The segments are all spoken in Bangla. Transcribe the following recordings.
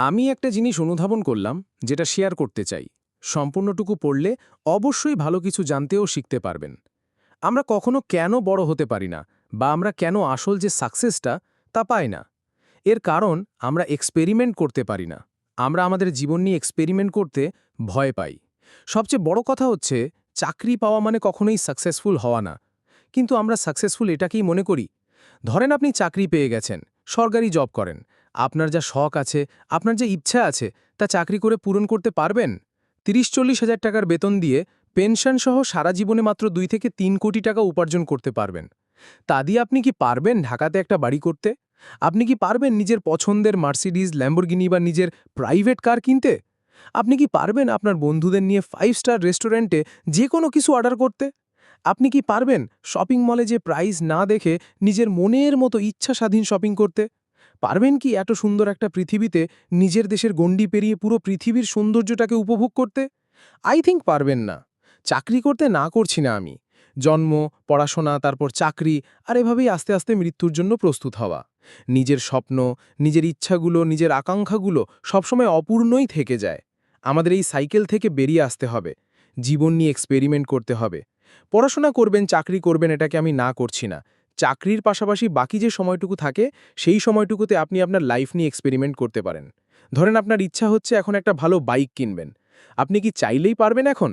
আমি একটা জিনিস অনুধাবন করলাম, যেটা শেয়ার করতে চাই। সম্পূর্ণটুকু পড়লে অবশ্যই ভালো কিছু জানতেও শিখতে পারবেন। আমরা কখনো কেন বড় হতে পারি না, বা আমরা কেন আসল যে সাকসেসটা তা পাই না। এর কারণ আমরা এক্সপেরিমেন্ট করতে পারি না। আমরা আমাদের জীবন নিয়ে এক্সপেরিমেন্ট করতে ভয় পাই। সবচেয়ে বড় কথা হচ্ছে, চাকরি পাওয়া মানে কখনোই সাকসেসফুল হওয়া না। কিন্তু আমরা সাকসেসফুল এটাকেই মনে করি। ধরেন আপনি চাকরি পেয়ে গেছেন, সরকারি জব করেন। আপনার যা শখ আছে, আপনার যে ইচ্ছা আছে, তা চাকরি করে পূরণ করতে পারবেন? তিরিশ চল্লিশ হাজার টাকার বেতন দিয়ে পেনশন সহ সারা জীবনে মাত্র দুই থেকে তিন কোটি টাকা উপার্জন করতে পারবেন। তা দিয়ে আপনি কি পারবেন ঢাকাতে একটা বাড়ি করতে? আপনি কি পারবেন নিজের পছন্দের মার্সিডিজ, ল্যাম্বরগিনি বা নিজের প্রাইভেট কার কিনতে? আপনি কি পারবেন আপনার বন্ধুদের নিয়ে ফাইভ স্টার রেস্টুরেন্টে যে কোনো কিছু অর্ডার করতে? আপনি কি পারবেন শপিং মলে যে প্রাইস না দেখে নিজের মনের মতো ইচ্ছা স্বাধীন শপিং করতে? পারবেন কি এত সুন্দর একটা পৃথিবীতে নিজের দেশের গণ্ডি পেরিয়ে পুরো পৃথিবীর সৌন্দর্যটাকে উপভোগ করতে? আই থিঙ্ক পারবেন না। চাকরি করতে না করছি না আমি। জন্ম, পড়াশোনা, তারপর চাকরি, আর এভাবেই আস্তে আস্তে মৃত্যুর জন্য প্রস্তুত হওয়া। নিজের স্বপ্ন, নিজের ইচ্ছাগুলো, নিজের আকাঙ্ক্ষাগুলো সবসময় অপূর্ণই থেকে যায়। আমাদের এই সাইকেল থেকে বেরিয়ে আসতে হবে। জীবন নিয়ে এক্সপেরিমেন্ট করতে হবে। পড়াশোনা করবেন, চাকরি করবেন, এটাকে আমি না করছি না। চাকরির পাশাপাশি বাকি যে সময়টুকু থাকে, সেই সময়টুকুতে আপনি আপনার লাইফ নিয়ে এক্সপেরিমেন্ট করতে পারেন। ধরেন আপনার ইচ্ছা হচ্ছে এখন একটা ভালো বাইক কিনবেন। আপনি কি চাইলেই পারবেন এখন?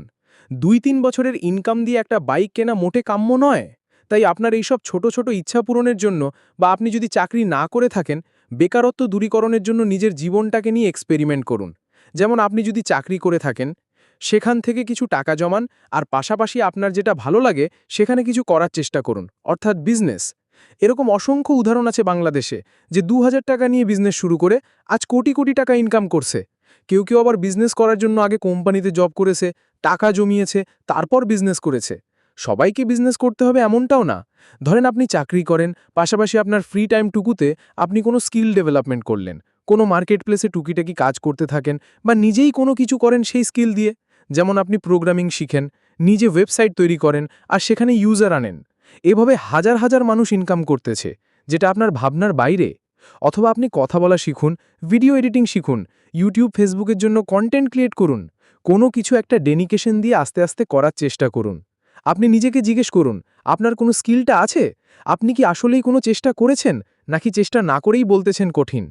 দুই তিন বছরের ইনকাম দিয়ে একটা বাইক কেনা মোটে কাম্য নয়? তাই আপনার এইসব ছোট ছোট ইচ্ছা পূরণের জন্য বা আপনি যদি চাকরি না করে থাকেন, বেকারত্ব দূরীকরণের জন্য নিজের জীবনটাকে নিয়ে এক্সপেরিমেন্ট করুন। যেমন আপনি যদি চাকরি করে থাকেন সেখান থেকে কিছু টাকা জমান আর পাশাপাশি আপনার যেটা ভালো লাগে সেখানে কিছু করার চেষ্টা করুন, অর্থাৎ বিজনেস এরকম অসংখ্য উদাহরণ আছে বাংলাদেশে যে দু হাজার টাকা নিয়ে বিজনেস শুরু করে আজ কোটি কোটি টাকা ইনকাম করছে। কেউ কেউ আবার বিজনেস করার জন্য আগে কোম্পানিতে জব করেছে, টাকা জমিয়েছে, তারপর বিজনেস করেছে। সবাইকে বিজনেস করতে হবে এমনটাও না। ধরেন আপনি চাকরি করেন, পাশাপাশি আপনার ফ্রি টাইম টুকুতে আপনি কোনো স্কিল ডেভেলপমেন্ট করলেন। কোনো মার্কেট প্লেসে টুকিটাকি কাজ করতে থাকেন বা নিজেই কোনো কিছু করেন সেই স্কিল দিয়ে। যেমন আপনি প্রোগ্রামিং শিখেন, নিজে ওয়েবসাইট তৈরি করেন আর সেখানে ইউজার আনেন। এভাবে হাজার হাজার মানুষ ইনকাম করতেছে, যেটা আপনার ভাবনার বাইরে। অথবা আপনি কথা বলা শিখুন ভিডিও এডিটিং শিখুন ইউটিউব ফেসবুকের জন্য কন্টেন্ট ক্রিয়েট করুন। কোনো কিছু একটা ডেডিকেশন দিয়ে আস্তে আস্তে করার চেষ্টা করুন। আপনি নিজেকে জিজ্ঞেস করুন, আপনার কোনো স্কিলটা আছে? আপনি কি আসলেই কোনো চেষ্টা করেছেন? নাকি চেষ্টা না করেই বলতেছেন কঠিন?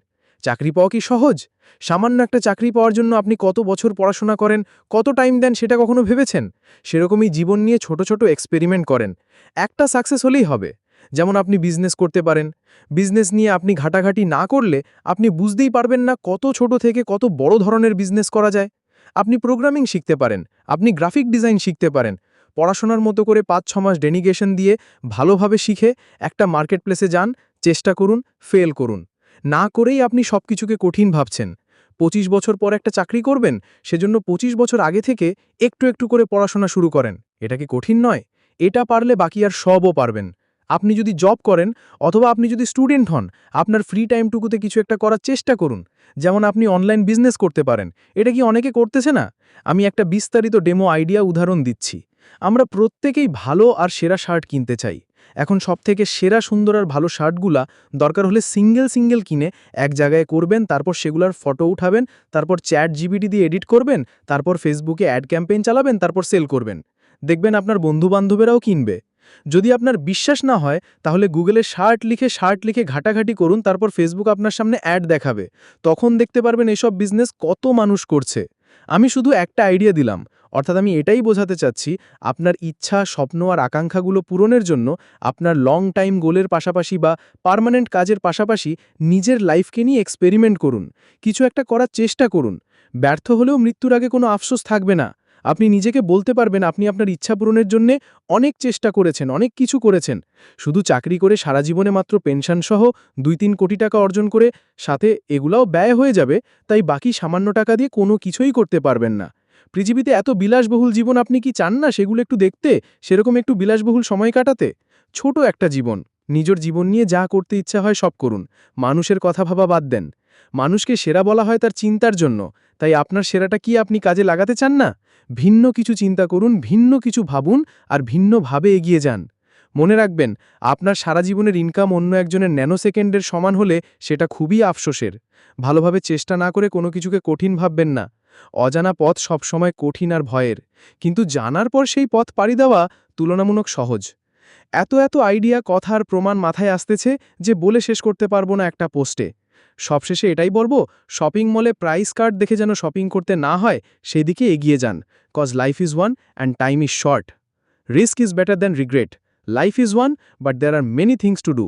চাকরি পাওয়া কি সহজ? সামান্য একটা চাকরি পাওয়ার জন্য আপনি কত বছর পড়াশোনা করেন, কত টাইম দেন সেটা কখনো ভেবেছেন? সেরকমই জীবন নিয়ে ছোট ছোট এক্সপেরিমেন্ট করেন। একটা সাকসেস হলেই হবে। যেমন আপনি বিজনেস করতে পারেন। বিজনেস নিয়ে আপনি ঘাটাঘাটি না করলে আপনি বুঝতেই পারবেন না কত ছোট থেকে কত বড় ধরনের বিজনেস করা যায়। আপনি প্রোগ্রামিং শিখতে পারেন। আপনি গ্রাফিক ডিজাইন শিখতে পারেন। পড়াশোনার মতো করে পাঁচ ছ মাস ডেনিগেশন দিয়ে ভালোভাবে শিখে একটা মার্কেট প্লেসে যান, চেষ্টা করুন ফেল করুন। না করেই আপনি সব কিছুকে কঠিন ভাবছেন। পঁচিশ বছর পর একটা চাকরি করবেন, সেজন্য ২৫ বছর আগে থেকে একটু একটু করে পড়াশোনা শুরু করেন। এটা কি কঠিন নয়? এটা পারলে বাকি আর সবও পারবেন। আপনি যদি জব করেন, অথবা আপনি যদি স্টুডেন্ট হন, আপনার ফ্রি টাইমটুকুতে কিছু একটা করার চেষ্টা করুন। যেমন আপনি অনলাইন বিজনেস করতে পারেন। এটা কি অনেকে করতেছে না? আমি একটা বিস্তারিত ডেমো আইডিয়া উদাহরণ দিচ্ছি। আমরা প্রত্যেকেই ভালো আর সেরা শার্ট কিনতে চাই। এখন সবথেকে সেরা, সুন্দর আর ভালো শার্টগুলা দরকার হলে সিঙ্গেল সিঙ্গেল কিনে এক জায়গায় করবেন, তারপর সেগুলার ফটো উঠাবেন, তারপর চ্যাট জিবিটি দিয়ে এডিট করবেন, তারপর ফেসবুকে অ্যাড ক্যাম্পেইন চালাবেন, তারপর সেল করবেন। দেখবেন আপনার বন্ধুবান্ধবেরাও কিনবে। যদি আপনার বিশ্বাস না হয়, তাহলে গুগলে শার্ট লিখে শার্ট লিখে ঘাটাঘাটি করুন, তারপর ফেসবুক আপনার সামনে অ্যাড দেখাবে। তখন দেখতে পারবেন এসব বিজনেস কত মানুষ করছে। আমি শুধু একটা আইডিয়া দিলাম অর্থাৎ আমি এটাই বোঝাতে চাচ্ছি, আপনার ইচ্ছা, স্বপ্ন আর আকাঙ্ক্ষাগুলো পূরণের জন্য আপনার লং টাইম গোলের পাশাপাশি বা পার্মানেন্ট কাজের পাশাপাশি নিজের লাইফকে নিয়ে এক্সপেরিমেন্ট করুন। কিছু একটা করার চেষ্টা করুন। ব্যর্থ হলেও মৃত্যুর আগে কোনো আফসোস থাকবে না। আপনি নিজেকে বলতে পারবেন আপনি আপনার ইচ্ছা পূরণের জন্যে অনেক চেষ্টা করেছেন, অনেক কিছু করেছেন। শুধু চাকরি করে সারা জীবনে মাত্র পেনশন সহ দুই তিন কোটি টাকা অর্জন করে সাথে এগুলাও ব্যয় হয়ে যাবে, তাই বাকি সামান্য টাকা দিয়ে কোনো কিছুই করতে পারবেন না। পৃথিবীতে এত বিলাসবহুল জীবন আপনি কি চান না সেগুলো একটু দেখতে? সেরকম একটু বিলাসবহুল সময় কাটাতে? ছোট একটা জীবন। নিজের জীবন নিয়ে যা করতে ইচ্ছা হয় সব করুন। মানুষের কথা ভাবা বাদ দেন। মানুষকে সেরা বলা হয় তার চিন্তার জন্য। তাই আপনার সেরাটা কি আপনি কাজে লাগাতে চান না? ভিন্ন কিছু চিন্তা করুন, ভিন্ন কিছু ভাবুন আর ভিন্নভাবে এগিয়ে যান। মনে রাখবেন, আপনার সারা জীবনের ইনকাম অন্য একজনের ন্যানো সেকেন্ডের সমান হলে সেটা খুবই আফসোসের। ভালোভাবে চেষ্টা না করে কোনো কিছুকে কঠিন ভাববেন না। অজানা পথ সবসময় কঠিন আর ভয়ের, কিন্তু জানার পর সেই পথ পাড়ি দেওয়া তুলনামূলক সহজ। এত এত আইডিয়া কথার প্রমাণ মাথায় আসতেছে যে বলে শেষ করতে পারব না একটা পোস্টে। সবশেষে এটাই বলব, শপিং মলে প্রাইস কার্ড দেখে যেন শপিং করতে না হয়, সেদিকে এগিয়ে যান cause life is one and time is short risk is better than regret life is one but there are many things to do